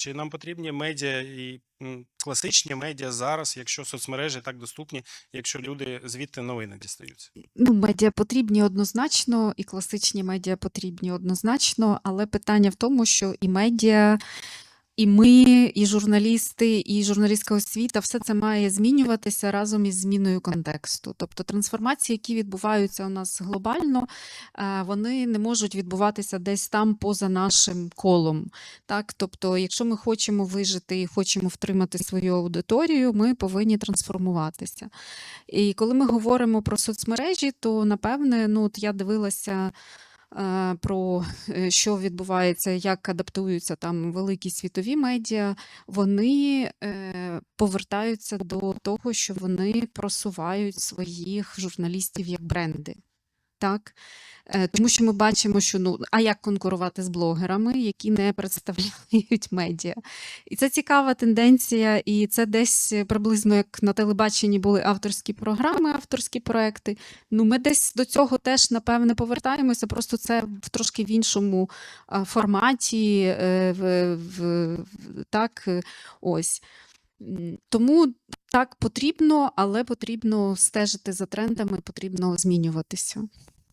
чи нам потрібні медіа і класичні медіа зараз, якщо соцмережі так доступні, якщо люди звідти новини дістаються? Ну, медіа потрібні однозначно, і класичні медіа потрібні однозначно, але питання в тому, що і медіа, і ми, і журналісти, і журналістська освіта, все це має змінюватися разом із зміною контексту. Тобто трансформації, які відбуваються у нас глобально, е, вони не можуть відбуватися десь там поза нашим колом. Так? Тобто, якщо ми хочемо вижити і хочемо втримати свою аудиторію, ми повинні трансформуватися. І коли ми говоримо про соцмережі, то напевне, ну от я дивилася про е, що відбувається, як адаптуються там великі світові медіа, вони е, повертаються до того, що вони просувають своїх журналістів як бренди. Так? Е, Тому що ми бачимо, що ну, а як конкурувати з блогерами, які не представляють медіа. І це цікава тенденція, і це десь приблизно як на телебаченні були авторські програми, авторські проекти. Ну, ми десь до цього теж, напевне, повертаємося, просто це в трошки в іншому форматі. е, В, в, так, е, ось. Тому так потрібно, але потрібно стежити за трендами, потрібно змінюватися.